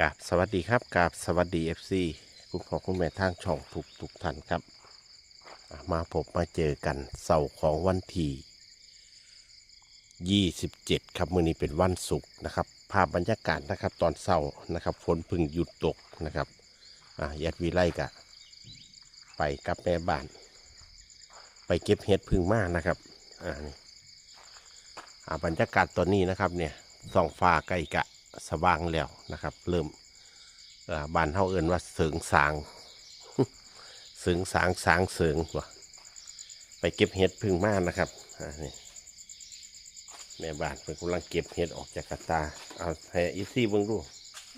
กราบสวัสดีครับกราบสวัสดีเอฟซีคุณพ่อคุณแม่ทางช่องทุกทุกท่านครับ มาพบมาเจอกันเสาร์ของวันที่27 ครับ มื้อนี้เป็นวันศุกร์นะครับ ภาพบรรยากาศนะครับตอนเสาร์นะครับฝนพึ่งหยุดตกนะครับอะยัดวีไลกะ ไปกับแม่บ้าน ไปเก็บเห็ดพึ่งมากนะครับอ่านี่อ่าบรรยากาศตอนนี้นะครับเนี่ยส่องฟ้าใกล้กะ สว่างแล้วนะครับ เริ่มอ่าบ้านเฮาเอินว่าเสริงสางเสริงสางสางเสริงว่ะไปเก็บเห็ดพึ่งมากนะครับอ่านี่แม่บ้านเป็นกำลังเก็บเห็ดออกจากกระตา เอาให้อีซี่เบิ่งดู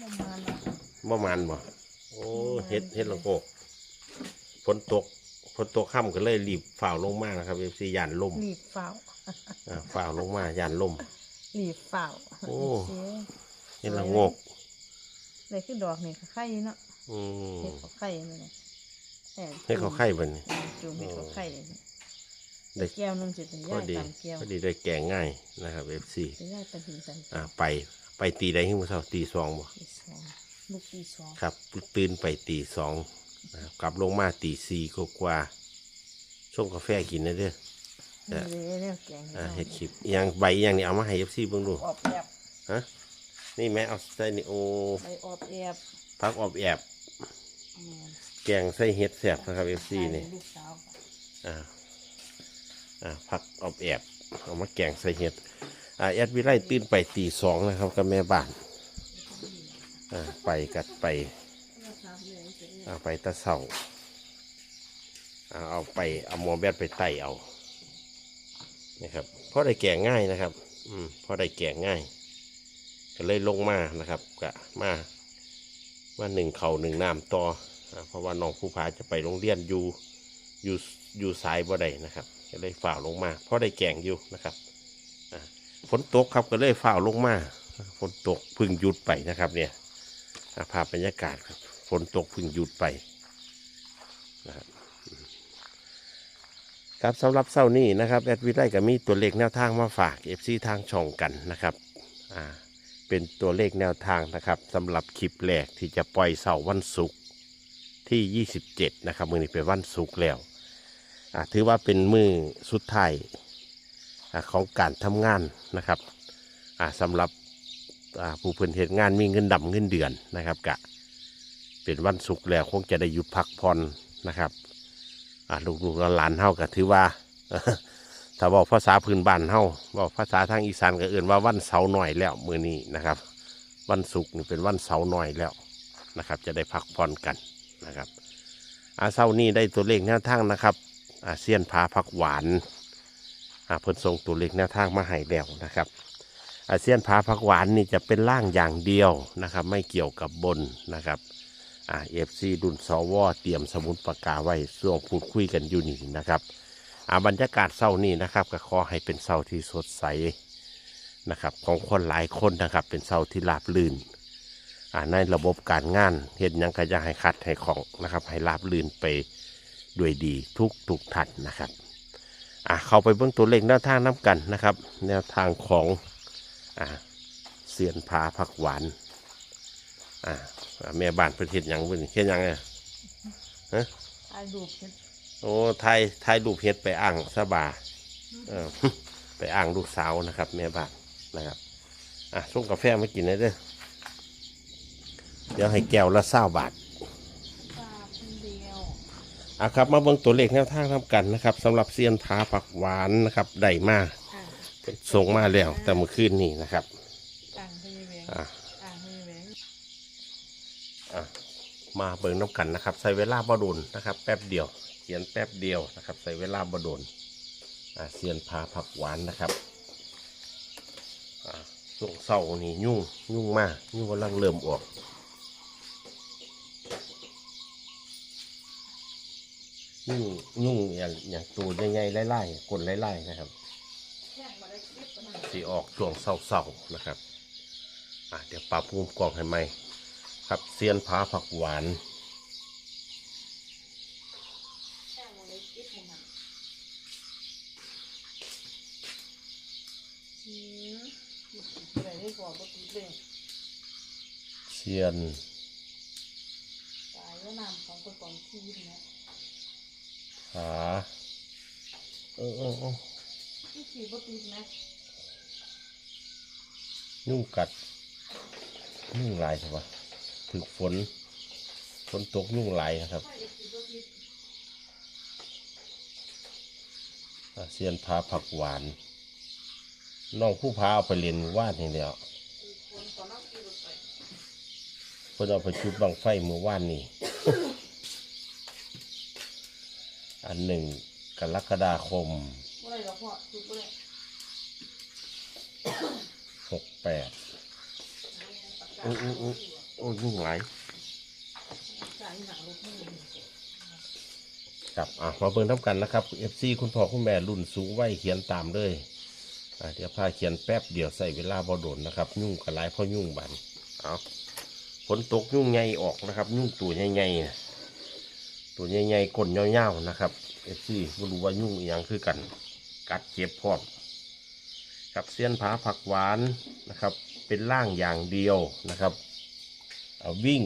ประมาณบ่มันบ่โอ้เห็ดเห็ดละโงกฝนตกฝนตกค่ำก็เลยรีบฝ่าวลงมานะครับเอฟซียานล่มหลีบเฝ้าอ่าฝ่าวลงมายานล่มหลีบเฝ้าโอ้เสียเห็ดละโงกเลยคือดอกนี่ก็ไข่เนาะอืมเห็ดเขาไข่นี่นะออเห็ดเขาไข่บัดนจุ่มเห็ดเขาไข่เลยได้แก้วนึงสิเป็นพย่าอยดีตามแก้วพอดีได้แกงง่ายนะครับเอฟซีเป็นย่ายตามหินตามอ่าไปไปตีได้ขึ้นมาเช้าตีสองบ่ตีสองลูกตีสองครับตื่นไปตีสองนะครับกลับลงมาตีสี่กว่าๆชงกาแฟกินนะเด้อนี่เลยเนี่ยแกงอ่าเห็ดคลิปอหยังใบอหยังนี่เอามาให้เอฟซีเบิ่งดูออบแอบฮะ นี่แม่เอาใส่นี่โอ้ไปออบแอบพักออบแอบแม่นแกงใส่เห็ดแสบนะครับเอฟซีนี่ลูกสาวอ่าอ่าพักออบแอบเอามาแกงใส่เห็ดอ่าแอดวิไลตื่นไปตีสองนะครับกับแม่บ้านอ่าไปกัดไปอ่าไปตะเสาอ่าเอาไปเอาหมอแบดไปไต่เอานะครับเพราะได้แกงง่ายนะครับ อืมเพราะได้แกงง่าย ก็เลยลงมานะครับกะมามาหนึ่งเขาหนึ่งน้ำต่อเพราะว่าน้องผู้พาจะไปโรงเรียนอยู่อยู่อยู่สายบ่ได้นะครับก็เลยฝ่าวลงมา เพราะได้แกงอยู่นะครับฝนตกครับก็เลยฝ่าวลงมาฝนตกพึ่งหยุดไปนะครับ เนี่ยภาพบรรยากาศฝนตกพึ่งหยุดไปนะครับครับสำหรับเช้านี้นะครับแอดวิไลก็มีตัวเลขแนวทางมาฝากเอฟซีทางช่องกันนะครับอ่า เป็นตัวเลขแนวทางนะครับสำหรับคลิปแรกที่จะปล่อยเสาร์วันศุกร์ที่ 27 นะครับ มือนี้เป็นวันศุกร์แล้วถือว่าเป็นมือสุดท้ายอของการทำงานนะครับสำหรับผู้เพิ่นเหตุงานมีเงินดำเงินเดือนนะครับกะเป็นวันศุกร์แล้วคงจะได้หยุดพักผ่อนนะครับลูกๆหลานๆเฮาก็ถือว่า ถ้าบอกภาษาพื้นบ้านเฮาบอกภาษาทางอีสานก็เอื่นว่าวันเสาร์หน่อยแล้วมือนี้นะครับ วันศุกร์นี่เป็นวันเสาร์หน่อยแล้วนะครับ จะได้พักผ่อนกันนะครับอาเสาร์นี้ได้ตัวเลขแนวทางนะครับอาเซียนพาพักหวานอาเพิ่นส่งตัวเลขแนวทางมาให้แล้วนะครับอาเซียนพาพักหวานนี่จะเป็นล่างอย่างเดียวนะครับ ไม่เกี่ยวกับบนนะครับอ่าเอฟซีดุนสวเตรียมสมุดปากกาไว้ช่วงพูดคุยกันอยู่นี่นะครับ อาบรรยากาศเศร้านี้นะครับก็ขอให้เป็นเศร้าที่สดใสนะครับ ของคนหลายคนนะครับ เป็นเศร้าที่ราบลื่นอ่าในระบบการงานเห็นยังก็จะให้คัดให้ของนะครับ ให้ราบลื่นไปด้วยดีทุกทุกทันนะครับอ่าเข้าไปเบื้องตัวเลขแนวทางน้ำกันนะครับ แนวทางของอ่าเสียนพาผักหวานอ่าแม่บ้านประเทศยังเป็นเช่นยังไงถ่ายรูเห็ด โอ้ถ่ายถ่ายรูปเฮ็ดไปอ่างสบาเออไปอ่างลูกสาวนะครับแม่บ้านนะครับอะส่งกาแฟมากินเลยเด้อเดี๋ยวให้แก้วละเศร้าบาทปลาคนเดียวอะครับมาเบิ่งตัวเลขแนวทางทำกันนะครับสำหรับเซียนผาผักหวานนะครับได้มาอ่างส่งมาแล้วแต่เมื่อคืนนี้นะครับอ่างพยาแวงอะอ่างพยาแวงอะมาเบิ่งน้ำกันนะครับ ใส่เวลาบ่โดนนะครับ แป๊บเดียวเขียนแป๊บเดียวนะครับ ใส่เวลาบดนอะเซียนผาผักหวานนะครับอ่าช่วงเศร้านี่ยุ่งยุ่งมากยุ่งกำลังเริ่มออกยุ่งยุ่งอย่างอย่างตัวใหญ่ๆไล่ๆกลไล่ๆนะครับสีออกช่วงเศร้าๆนะครับเดี๋ยวปรับภูมิกล่องให้ไหมครับเซียนผาผักหวาน เก็บให้มันอืมอะไรได้บอกก็ติดเลยเซียนสายว่านามของคนของทีมนะหาเออเออเออที่ขี่บติดนะยุ่งกัดยุ่งลายใช่ปะถึกฝน ฝนตกยุ่งลายนะครับไม่ได้ขี่บติด อ่า เซียนพาผักหวาน น้องผู้พาเอาไปเรียนวานอย่างเดียวคือคนตอนนั้นขี่รถไปเพื่อเอาไปชุดบังไฟเมื่อวานนี่ อันหนึ่งกรกฎาคมหกแปดโอ้โอ้โอ้โอ้ยุ่งหลาย ครับอะมาเบิ่งน้ำกันนะครับ FC คุณพ่อคุณแม่รุ่นสูงวัยเขียนตามเลยอะเดี๋ยวพาเขียนแป๊บเดียวใส่เวลาบ่โดนนะครับ ยุ่งกับหลายพราะยุ่งบันเอาฝนตกยุ่งใหญ่ออกนะครับ ยุ่งตัวใหญ่ๆนะตัวใหญ่ๆก้นยาๆนะครับ FC ไม่รู้ว่ายุ่งอย่างคือกัน กัดเจ็บพร้อมกับเสี้ยนผาผักหวานนะครับ เป็นร่างอย่างเดียวนะครับเอาวิ่ง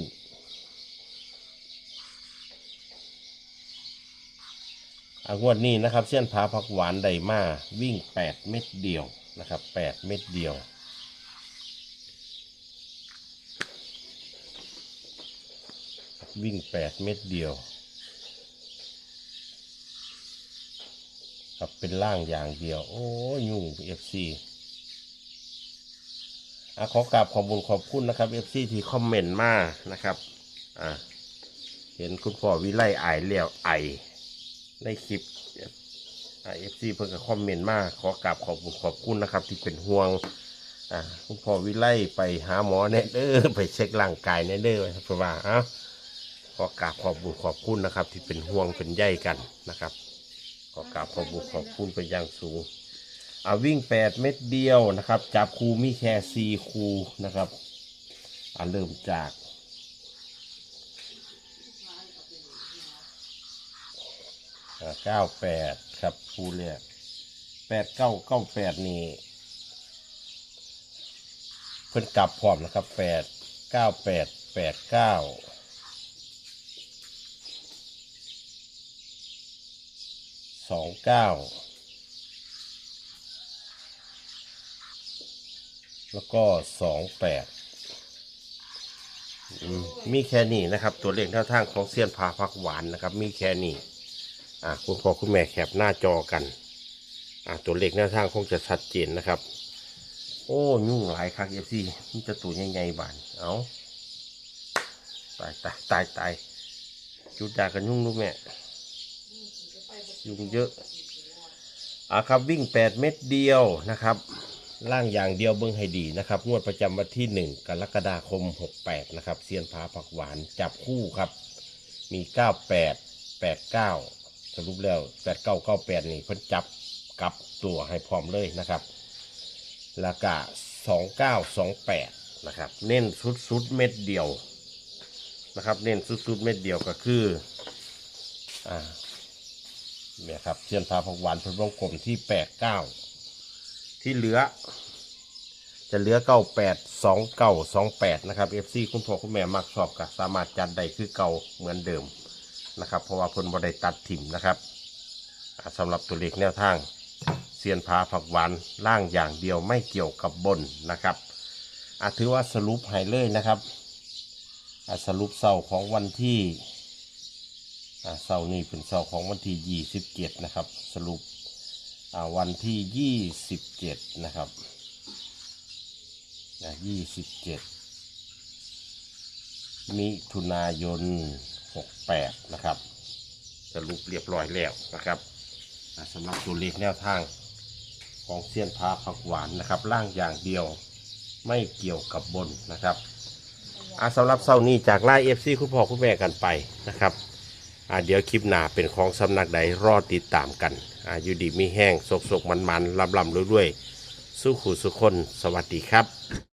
อา งวดนี้นะครับเส้นผาผักหวานไดมาวิ่ง 8 เม็ดเดียวนะครับ 8 เม็ดเดียว วิ่ง 8 เม็ดเดียวครับเป็นล่างอย่างเดียว โอ้ยุ่งเอฟซีอะขอกราบขอบคุณขอบคุณนะครับเอฟซีที่คอมเมนต์มานะครับอะเห็นคุณพ่อวิไลอายแล้วไอ ในคลิปเอฟซีเพิ่งก็คอมเมนต์มาขอกราบขอบคุณขอบคุณนะครับ ที่เป็นห่วงคุณพ่อวิไลไปหาหมอแน่เด้อไปเช็คร่างกายแน่เด้อเพราะว่าอ้าขอกราบขอบคุณขอบคุณนะครับ ที่เป็นห่วงเป็นใยกันนะครับขอกราบขอบคุณขอบคุณเป็นอย่างสูงอ่าวิ่งแปดเม็ดเดียวนะครับ จับคูมีแค่ซีคูนะครับอ่าเริ่มจาก เก้าแปดครับคูแรกแปดเก้าเก้าแปดนี่เพิ่นกลับพร้อมนะครับแปดเก้าแปดแปดเก้าสองเก้าแล้วก็สองแปดมีแค่นี้นะครับ ตัวเลขแนวทางของเซียนพาพักหวานนะครับ มีแค่นี้ อะคุณพ่อคุณแม่แคปหน้าจอกันอะตัวเลขแนวทางคงจะชัดเจนนะครับ โอ้ยุ่งหลายครั้งเอฟซีมันจะตัวใหญ่ๆบานเอาตายตายตายตายจุดดากันยุ่งลูกแม่ยุ่งเยอะอะครับวิ่ง 8 เม็ดเดียวนะครับ ล่างอย่างเดียวเบิ้องให้ดีนะครับ งวดประจำวันที่ 1 กรกฎาคม 68 นะครับเซียนพาผักหวานจับคู่ครับ มี 98 89 สรุปแล้ว8998นี่เพิ่นจับกลับตัวให้พร้อมเลยนะครับแล้วก็2928นะครับ เน้นสุดๆเม็ดเดียวนะครับ เน้นสุดๆเม็ดเดียวก็คืออ่าเนี่ยครับเทียนพาผักหวานเพิ่นวงกลมที่แปดเก้าที่เหลือ จะเหลือเก้าแปดสองเก้าสองแปดนะครับเอฟซีคุณพ่อคุณแม่มักชอบก็สามารถจัดได้คือเก่าเหมือนเดิม นะครับเพราะว่าเพิ่นบ่ได้ตัดถิ่มนะครับอ่าสำหรับตัวเลขแนวทางเซียนพาผักหวานล่างอย่างเดียวไม่เกี่ยวกับบนนะครับอาถือว่าสรุปให้เลยนะครับสรุปเศร้าของวันที่เสานี้เป็นเสาของวันที่ยี่สิบเจ็ดนะครับ สรุปวันที่ยี่สิบเจ็ดนะครับนะยี่สิบเจ็ดมิถุนายน หกแปดนะครับ สรุปเรียบร้อยแล้วนะครับอ่าสำหรับตัวเลขแนวทางของเซียนพาผักหวานนะครับล่างอย่างเดียวไม่เกี่ยวกับบนนะครับอาสำหรับเสานี้จากไล่เอฟซีคุณพ่อคุณแม่กันไปนะครับอ่าเดี๋ยวคลิปหน้าเป็นของสำนักใดรอติดตามกันอาอยู่ดีมีแห้งสกสกมันมันลำลำรวยๆสู้ขู่สุขคนสวัสดีครับ